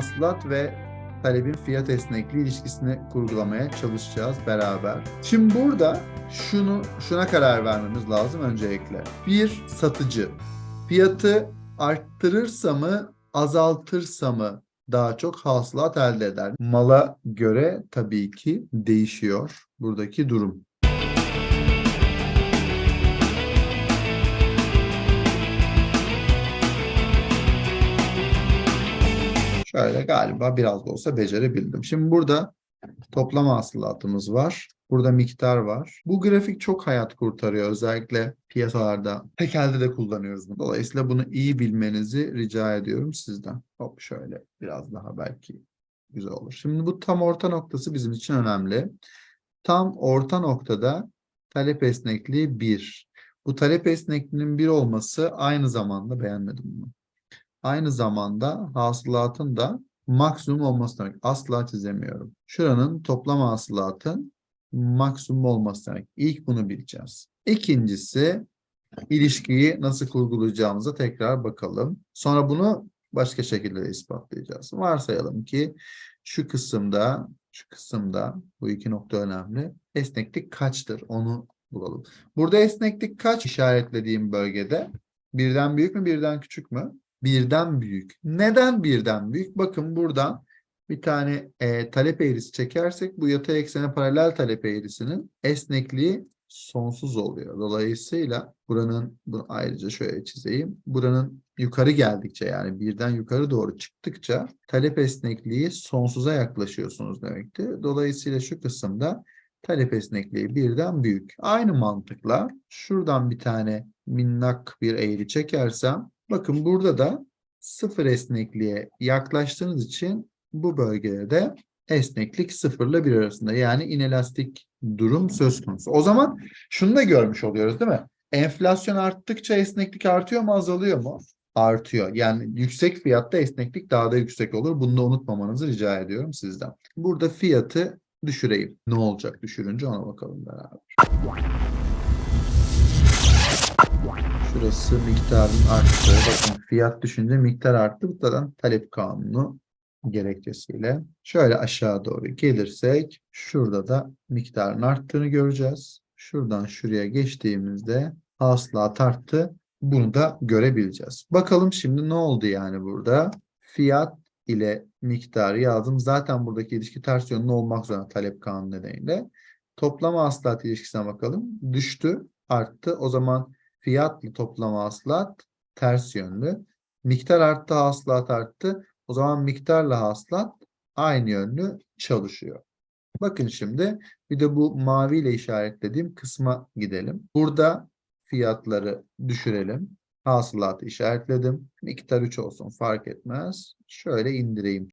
hasılat ve talebin fiyat esnekliği ilişkisini kurgulamaya çalışacağız beraber. Şimdi burada şunu şuna karar vermemiz lazım öncelikle. Bir satıcı fiyatı arttırırsa mı, azaltırsa mı daha çok hasılat elde eder? Mala göre tabii ki değişiyor buradaki durum. Şöyle galiba biraz da olsa becerebildim. Şimdi burada toplam hasılatımız var. Burada miktar var. Bu grafik çok hayat kurtarıyor. Özellikle piyasalarda tekelde de kullanıyoruz bunu. Dolayısıyla bunu iyi bilmenizi rica ediyorum sizden. Hop şöyle biraz daha belki güzel olur. Şimdi bu tam orta noktası bizim için önemli. Tam orta noktada talep esnekliği 1. Bu talep esnekliğinin 1 olması aynı zamanda beğenmedim bunu aynı zamanda hasılatın da maksimum olması demek. Asla çizemiyorum. Şuranın toplam hasılatın maksimum olması demek. İlk bunu bileceğiz. İkincisi ilişkiyi nasıl kurgulayacağımıza tekrar bakalım. Sonra bunu başka şekilde de ispatlayacağız. Varsayalım ki şu kısımda şu kısımda bu iki nokta önemli. Esneklik kaçtır? Onu bulalım. Burada esneklik kaç işaretlediğim bölgede? Birden büyük mü, birden küçük mü? Birden büyük. Neden birden büyük? Bakın buradan bir tane e, talep eğrisi çekersek bu yatay eksene paralel talep eğrisinin esnekliği sonsuz oluyor. Dolayısıyla buranın bunu ayrıca şöyle çizeyim. Buranın yukarı geldikçe yani birden yukarı doğru çıktıkça talep esnekliği sonsuza yaklaşıyorsunuz demektir. Dolayısıyla şu kısımda talep esnekliği birden büyük. Aynı mantıkla şuradan bir tane minnak bir eğri çekersem Bakın burada da sıfır esnekliğe yaklaştığınız için bu bölgede de esneklik sıfırla bir arasında. Yani inelastik durum söz konusu. O zaman şunu da görmüş oluyoruz değil mi? Enflasyon arttıkça esneklik artıyor mu azalıyor mu? Artıyor. Yani yüksek fiyatta esneklik daha da yüksek olur. Bunu da unutmamanızı rica ediyorum sizden. Burada fiyatı düşüreyim. Ne olacak düşürünce ona bakalım beraber. Şurası miktarın arttı. Bakın fiyat düşünce miktar arttı. Bu da talep kanunu gerekçesiyle. Şöyle aşağı doğru gelirsek şurada da miktarın arttığını göreceğiz. Şuradan şuraya geçtiğimizde hasılat arttı. Bunu da görebileceğiz. Bakalım şimdi ne oldu yani burada? Fiyat ile miktarı yazdım. Zaten buradaki ilişki ters yönlü olmak zorunda talep kanunu nedeniyle. Toplam hasılat ilişkisine bakalım. Düştü, arttı. O zaman fiyatlı toplam hasılat ters yönlü. Miktar arttı, hasılat arttı. O zaman miktarla hasılat aynı yönlü çalışıyor. Bakın şimdi bir de bu maviyle işaretlediğim kısma gidelim. Burada fiyatları düşürelim. Hasılatı işaretledim. Miktar 3 olsun fark etmez. Şöyle indireyim.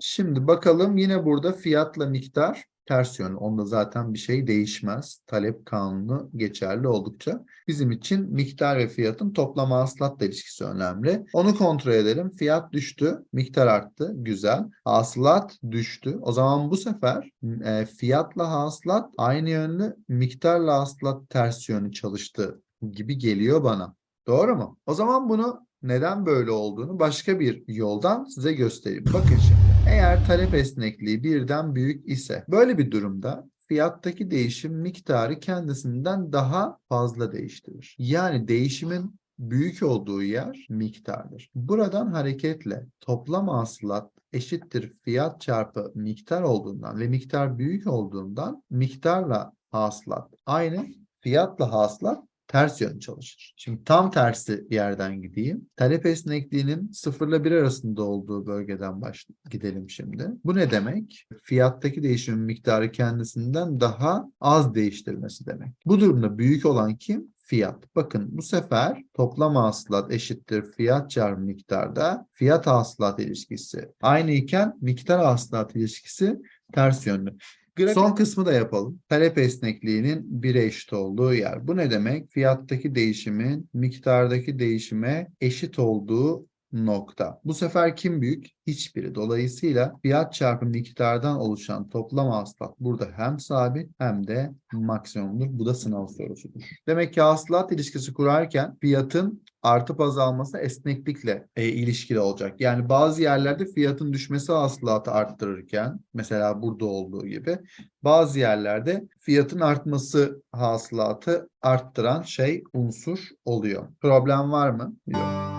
Şimdi bakalım yine burada fiyatla miktar ters yönlü. Onda zaten bir şey değişmez. Talep kanunu geçerli oldukça. Bizim için miktar ve fiyatın toplam hasılatla ilişkisi önemli. Onu kontrol edelim. Fiyat düştü, miktar arttı. Güzel. Hasılat düştü. O zaman bu sefer e, fiyatla hasılat aynı yönlü, miktarla hasılat ters yönlü çalıştı gibi geliyor bana. Doğru mu? O zaman bunu neden böyle olduğunu başka bir yoldan size göstereyim. Bakın şimdi. Eğer talep esnekliği birden büyük ise böyle bir durumda fiyattaki değişim miktarı kendisinden daha fazla değiştirir. Yani değişimin büyük olduğu yer miktardır. Buradan hareketle toplam hasılat eşittir fiyat çarpı miktar olduğundan ve miktar büyük olduğundan miktarla hasılat aynı fiyatla hasılat ters yön çalışır. Şimdi tam tersi yerden gideyim. Talep esnekliğinin 0 ile 1 arasında olduğu bölgeden baş gidelim şimdi. Bu ne demek? Fiyattaki değişimin miktarı kendisinden daha az değiştirmesi demek. Bu durumda büyük olan kim? fiyat. Bakın bu sefer toplam hasılat eşittir fiyat çarpı miktarda fiyat hasılat ilişkisi aynı iken miktar hasılat ilişkisi ters yönlü. Grafik... Son kısmı da yapalım. Talep esnekliğinin 1'e eşit olduğu yer. Bu ne demek? Fiyattaki değişimin miktardaki değişime eşit olduğu nokta. Bu sefer kim büyük? Hiçbiri. Dolayısıyla fiyat çarpı miktardan oluşan toplam hasılat burada hem sabit hem de maksimumdur. Bu da sınav sorusudur. Demek ki hasılat ilişkisi kurarken fiyatın artıp azalması esneklikle e, ilişkili olacak. Yani bazı yerlerde fiyatın düşmesi hasılatı arttırırken mesela burada olduğu gibi bazı yerlerde fiyatın artması hasılatı arttıran şey unsur oluyor. Problem var mı? Yok.